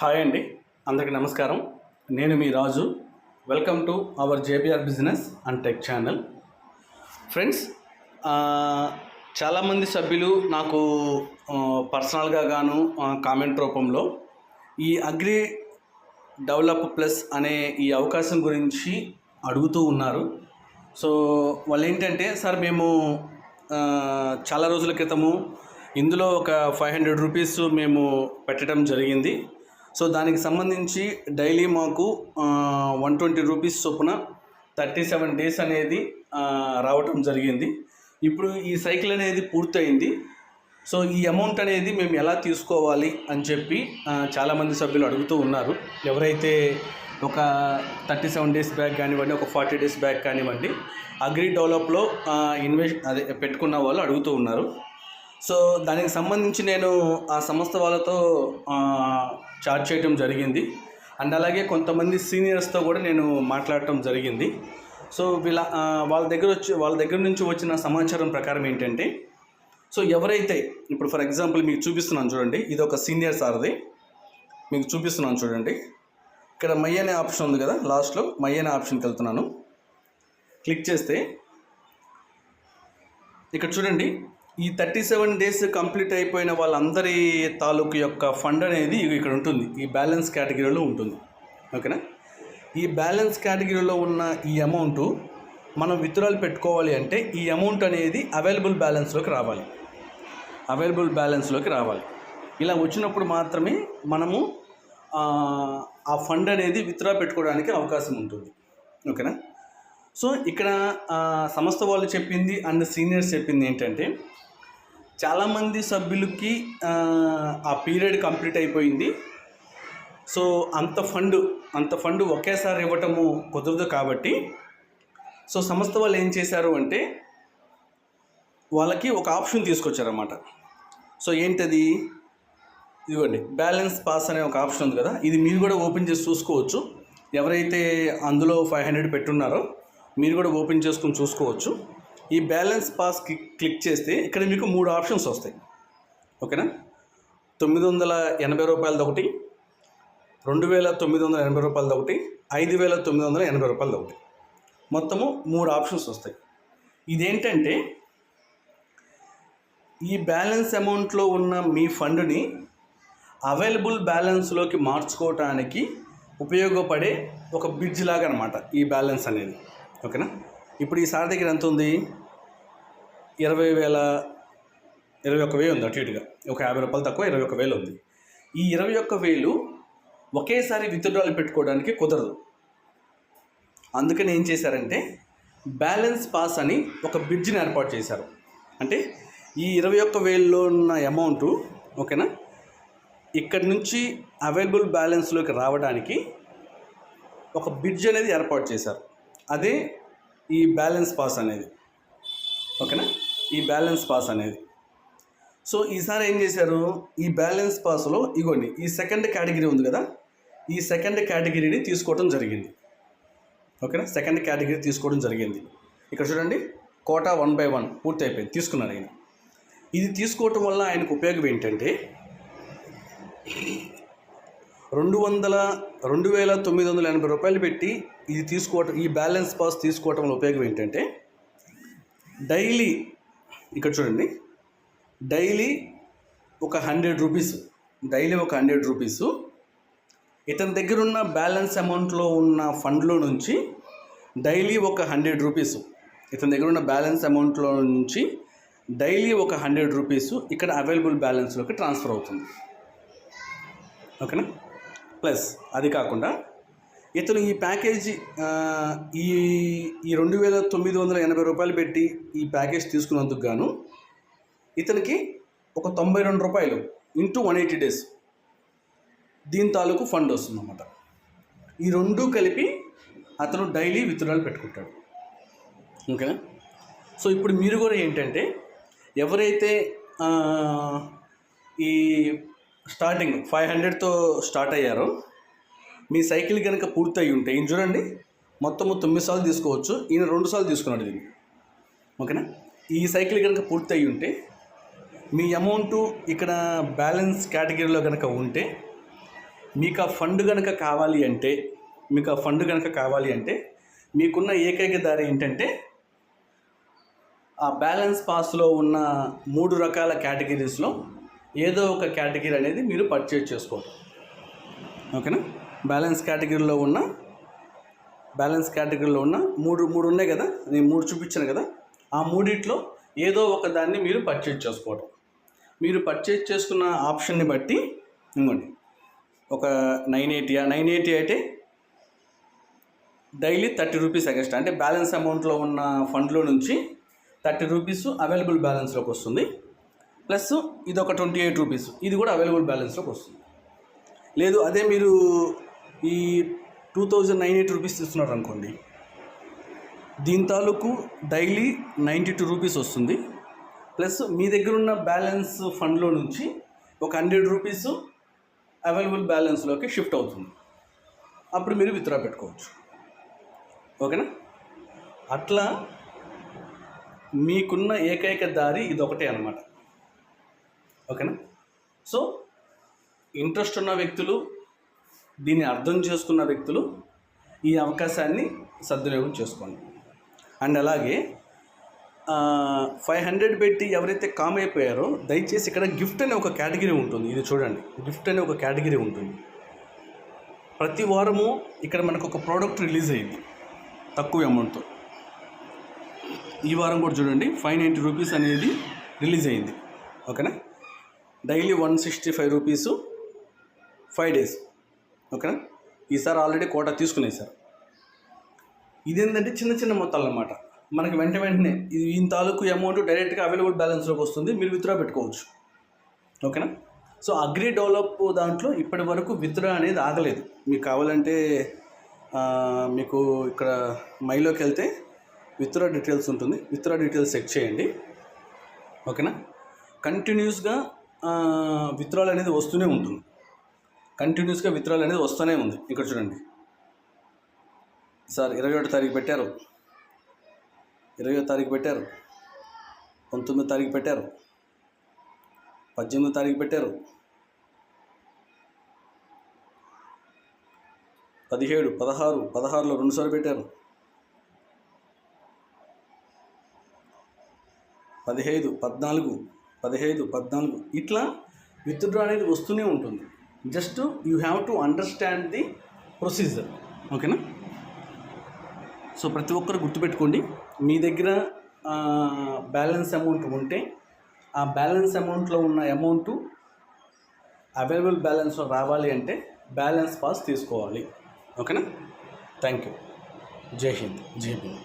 Hi అండి అందరికీ నమస్కారం. నేను మీ Raju. Welcome to our JBR business and tech channel friends చాలామంది సభ్యులు నాకు పర్సనల్గా గాను కామెంట్ రూపంలో ఈ అగ్రి డెవలప్ ప్లస్ అనే ఈ అవకాశం గురించి అడుగుతూ ఉన్నారు. సో వాళ్ళు ఏంటంటే సార్ మేము చాలా రోజుల క్రితము ఇందులో ఒక ఫైవ్ హండ్రెడ్ రూపీస్ మేము పెట్టడం జరిగింది. సో దానికి సంబంధించి డైలీ మాకు వన్ ట్వంటీ రూపీస్ చొప్పున థర్టీ సెవెన్ డేస్ అనేది రావటం జరిగింది. ఇప్పుడు ఈ సైకిల్ అనేది పూర్తయింది. సో ఈ అమౌంట్ అనేది మేము ఎలా తీసుకోవాలి అని చెప్పి చాలామంది సభ్యులు అడుగుతూ ఉన్నారు. ఎవరైతే ఒక థర్టీ సెవెన్ డేస్ బ్యాక్ కానివ్వండి ఒక ఫార్టీ డేస్ బ్యాక్ కానివ్వండి అగ్రి డెవలప్లో ఇన్వెస్ట్ అదే పెట్టుకున్న వాళ్ళు అడుగుతూ ఉన్నారు. సో దానికి సంబంధించి నేను ఆ సంస్థ వాళ్ళతో చార్జ్ చేయటం జరిగింది. అండ్ అలాగే కొంతమంది సీనియర్స్తో కూడా నేను మాట్లాడటం జరిగింది. సో వీళ్ళ వాళ్ళ దగ్గర వచ్చి వాళ్ళ దగ్గర నుంచి వచ్చిన సమాచారం ప్రకారం ఏంటంటే సో ఎవరైతే ఇప్పుడు ఫర్ ఎగ్జాంపుల్ మీకు చూపిస్తున్నాను చూడండి. ఇది ఒక సీనియర్ సార్ది. మీకు చూపిస్తున్నాను చూడండి. ఇక్కడ మై అనే ఆప్షన్ ఉంది కదా లాస్ట్లో మై అనే ఆప్షన్కి వెళ్తున్నాను. క్లిక్ చేస్తే ఇక్కడ చూడండి. ఈ థర్టీ సెవెన్ డేస్ కంప్లీట్ అయిపోయిన వాళ్ళందరి తాలూకు యొక్క ఫండ్ అనేది ఇక్కడ ఉంటుంది. ఈ బ్యాలెన్స్ కేటగిరీలో ఉంటుంది. ఓకేనా? ఈ బ్యాలెన్స్ కేటగిరీలో ఉన్న ఈ అమౌంట్ మనం విత్డ్రాల్ పెట్టుకోవాలి అంటే ఈ అమౌంట్ అనేది అవైలబుల్ బ్యాలెన్స్లోకి రావాలి. అవైలబుల్ బ్యాలెన్స్లోకి రావాలి. ఇలా వచ్చినప్పుడు మాత్రమే మనము ఆ, ఫండ్ అనేది విత్డ్రా పెట్టుకోవడానికి అవకాశం ఉంటుంది. ఓకేనా? సో ఇక్కడ సంస్థ వాళ్ళు చెప్పింది అండ్ సీనియర్స్ చెప్పింది ఏంటంటే చాలామంది సభ్యులకి ఆ, పీరియడ్ కంప్లీట్ అయిపోయింది. సో అంత ఫండ్ అంత ఫండ్ ఒకేసారి ఇవ్వటము కుదరదు కాబట్టి సో సంస్థ వాళ్ళు ఏం చేశారు అంటే వాళ్ళకి ఒక ఆప్షన్ తీసుకొచ్చారన్నమాట. సో ఏంటది? ఇదిగోండి బ్యాలెన్స్ పాస్ అనే ఒక ఆప్షన్ ఉంది కదా ఇది మీరు కూడా ఓపెన్ చేసి చూసుకోవచ్చు. ఎవరైతే అందులో ఫైవ్ హండ్రెడ్ పెట్టున్నారో మీరు కూడా ఓపెన్ చేసుకుని చూసుకోవచ్చు. ఈ బ్యాలెన్స్ పాస్ క్లిక్ చేస్తే ఇక్కడ మీకు మూడు ఆప్షన్స్ వస్తాయి. ఓకేనా? తొమ్మిది వందల ఎనభై రూపాయలది ఒకటి రెండు వేల తొమ్మిది వందల ఎనభై రూపాయలది ఒకటి ఐదు వేల తొమ్మిది వందల ఎనభై రూపాయలది ఒకటి. మొత్తము మూడు ఆప్షన్స్ వస్తాయి. ఇదేంటంటే ఈ బ్యాలెన్స్ అమౌంట్లో ఉన్న మీ ఫండ్ని అవైలబుల్ బ్యాలెన్స్లోకి మార్చుకోవటానికి ఉపయోగపడే ఒక బ్రిడ్జ్ లాగా అనమాట ఈ బ్యాలెన్స్ అనేది. ఓకేనా? ఇప్పుడు ఈ సార్ దగ్గర ఎంత ఉంది? ఇరవై వేల ఇరవై ఒక్క వేలు ఉంది అటు ఇటుగా. ఒక యాభై రూపాయలు తక్కువ ఇరవై ఒక్క వేలు ఉంది. ఈ ఇరవై ఒక్క వేలు ఒకేసారి విత్డ్రాలు పెట్టుకోవడానికి కుదరదు. అందుకని ఏం చేశారంటే బ్యాలెన్స్ పాస్ అని ఒక బ్రిడ్జ్ని ఏర్పాటు చేశారు. అంటే ఈ ఇరవై ఒక్క వేల్లో ఉన్న అమౌంట్ ఓకేనా ఇక్కడి నుంచి అవైలబుల్ బ్యాలెన్స్లోకి రావడానికి ఒక బ్రిడ్జ్ అనేది ఏర్పాటు చేశారు. అదే ఈ బ్యాలెన్స్ పాస్ అనేది. ఓకేనా? ఈ బ్యాలెన్స్ పాస్ అనేది. సో ఈసారి ఏం చేశారు? ఈ బ్యాలెన్స్ పాస్లో ఇగోండి ఈ సెకండ్ కేటగిరీ ఉంది కదా? ఈ సెకండ్ కేటగిరీని తీసుకోవడం జరిగింది. ఓకేనా? సెకండ్ కేటగిరీ తీసుకోవడం జరిగింది. ఇక్కడ చూడండి కోటా వన్ బై వన్ పూర్తి అయిపోయింది తీసుకున్నారు ఆయన. ఇది తీసుకోవటం వల్ల ఆయనకు ఉపయోగం ఏంటంటే రెండు వందల రెండు వేల తొమ్మిది వందల ఎనభై రూపాయలు పెట్టి ఇది తీసుకోవటం ఈ బ్యాలెన్స్ పాస్ తీసుకోవటం వల్ల ఉపయోగం ఏంటంటే డైలీ ఇక్కడ చూడండి. డైలీ ఒక హండ్రెడ్ రూపీస్ డైలీ ఒక హండ్రెడ్ రూపీస్. ఇతని దగ్గర ఉన్న బ్యాలెన్స్ అమౌంట్లో ఉన్న ఫండ్లో నుంచి డైలీ ఒక హండ్రెడ్ రూపీస్. ఇతని దగ్గర ఉన్న బ్యాలెన్స్ అమౌంట్లో నుంచి డైలీ ఒక హండ్రెడ్ రూపీస్ ఇక్కడ అవైలబుల్ బ్యాలెన్స్లోకి ట్రాన్స్ఫర్ అవుతుంది. ఓకేనా? ప్లస్ అది కాకుండా ఇతను ఈ ప్యాకేజీ ఈ ఈ రెండు వేల తొమ్మిది వందల ఎనభై రూపాయలు పెట్టి ఈ ప్యాకేజ్ తీసుకున్నందుకు గాను ఇతనికి ఒక తొంభై రెండు రూపాయలు ఇంటూ వన్ ఎయిటీ డేస్ దీని తాలూకు ఫండ్ వస్తుందన్నమాట. ఈ రెండు కలిపి అతను డైలీ విత్డ్రాల్ పెట్టుకుంటాడు. ఓకేనా? సో ఇప్పుడు మీరు కూడా ఏంటంటే ఎవరైతే ఈ స్టార్టింగ్ ఫైవ్ హండ్రెడ్తో స్టార్ట్ అయ్యారో మీ సైకిల్ కనుక పూర్తయి ఉంటే ఈయన చూడండి మొత్తము తొమ్మిది సార్లు తీసుకోవచ్చు? ఈయన రెండు సార్లు తీసుకున్నాడు దీన్ని. ఓకేనా? ఈ సైకిల్ కనుక పూర్తయి ఉంటే మీ అమౌంట్ ఇక్కడ బ్యాలెన్స్ కేటగిరీలో కనుక ఉంటే మీకు ఆ ఫండ్ కనుక కావాలి అంటే మీకు ఆ ఫండ్ కనుక కావాలి అంటే మీకున్న ఏకైక దారి ఏంటంటే ఆ బ్యాలెన్స్ పాస్లో ఉన్న మూడు రకాల కేటగిరీస్లో ఏదో ఒక కేటగిరీ అనేది మీరు పర్చేజ్ చేసుకోవాలి ఓకేనా? బ్యాలెన్స్ కేటగిరీలో ఉన్న బ్యాలెన్స్ కేటగిరీలో ఉన్న మూడు మూడు ఉన్నాయి కదా? నేను మూడు చూపించాను కదా? ఆ మూడిట్లో ఏదో ఒక దాన్ని మీరు పర్చేజ్ చేసుకోవడం మీరు పర్చేజ్ చేసుకున్న ఆప్షన్ని బట్టి ఇంకోండి ఒక నైన్ ఎయిటీ నైన్ ఎయిటీ అయితే డైలీ థర్టీ రూపీస్ ఎక్స్ట్రా అంటే బ్యాలెన్స్ అమౌంట్లో ఉన్న ఫండ్లో నుంచి థర్టీ రూపీస్ అవైలబుల్ బ్యాలెన్స్లోకి వస్తుంది. ప్లస్ ఇది ఒక ట్వంటీ ఎయిట్ రూపీస్ ఇది కూడా అవైలబుల్ బ్యాలెన్స్లోకి వస్తుంది. లేదు అదే మీరు ఈ two thousand nine eight rupees ఇస్తున్నారు అనుకోండి దీని తాలూకు డైలీ నైంటీ టూ రూపీస్ వస్తుంది. ప్లస్ మీ దగ్గర ఉన్న బ్యాలెన్స్ ఫండ్లో నుంచి ఒక హండ్రెడ్ రూపీస్ అవైలబుల్ బ్యాలెన్స్లోకి షిఫ్ట్ అవుతుంది. అప్పుడు మీరు విత్డ్రా పెట్టుకోవచ్చు. ఓకేనా? అట్లా మీకున్న ఏకైక దారి ఇది ఒకటే అనమాట ఓకేనా? సో ఇంట్రెస్ట్ ఉన్న వ్యక్తులు దీన్ని అర్థం చేసుకున్న వ్యక్తులు ఈ అవకాశాన్ని సద్వినియోగం చేసుకోండి. అండ్ అలాగే ఫైవ్ హండ్రెడ్ పెట్టి ఎవరైతే కామ్ అయిపోయారో దయచేసి ఇక్కడ గిఫ్ట్ అనే ఒక కేటగిరీ ఉంటుంది. ఇది చూడండి. గిఫ్ట్ అనే ఒక కేటగిరీ ఉంటుంది. ప్రతి వారము ఇక్కడ మనకు ఒక ప్రోడక్ట్ రిలీజ్ అయ్యింది తక్కువ అమౌంట్తో. ఈ వారం కూడా చూడండి ఫైవ్ నైంటీ రూపీస్ అనేది రిలీజ్ అయింది. ఓకేనా? Daily one sixty five rupees five days. ఓకేనా? ఈసారి ఆల్రెడీ కోటా సార్. ఇదేంటంటే చిన్న చిన్న మొత్తాలు అన్నమాట. మనకి వెంట వెంటనే ఇది ఈ తాలూకు అమౌంట్ డైరెక్ట్గా అవైలబుల్ బ్యాలెన్స్లోకి వస్తుంది. మీరు విత్డ్రా పెట్టుకోవచ్చు. ఓకేనా? సో అగ్రి డెవలప్ దాంట్లో ఇప్పటి వరకు విత్డ్రా అనేది ఆగలేదు. మీకు కావాలంటే మీకు ఇక్కడ మైలోకి వెళ్తే విత్డ్రా డీటెయిల్స్ ఉంటుంది. విత్డ్రా డీటెయిల్స్ చెక్ చేయండి. ఓకేనా? కంటిన్యూస్గా విత్డ్రాల్ అనేది వస్తూనే ఉంటుంది. కంటిన్యూస్గా విత్రాలు అనేది వస్తూనే ఉంది. ఇక్కడ చూడండి. సార్ ఇరవై ఒకటో తారీఖు పెట్టారు. ఇరవై తారీఖు పెట్టారు. పంతొమ్మిదో తారీఖు పెట్టారు. పద్దెనిమిదో తారీఖు పెట్టారు. పదిహేడు పదహారు పదహారులో రెండుసార్లు పెట్టారు. పదిహేదు పద్నాలుగు పదిహేదు పద్నాలుగు ఇట్లా విత్డ్రా అనేది వస్తూనే ఉంటుంది. Just you have to understand the procedure. ఓకేనా? సో ప్రతి ఒక్కరు గుర్తుపెట్టుకోండి మీ దగ్గర బ్యాలెన్స్ అమౌంట్ ఉంటే ఆ బ్యాలెన్స్ అమౌంట్లో ఉన్న అమౌంట్ అవైలబుల్ బ్యాలెన్స్లో రావాలి అంటే బ్యాలెన్స్ పాస్ తీసుకోవాలి. ఓకేనా? Thank you. జై హింద్. జై భీమ్.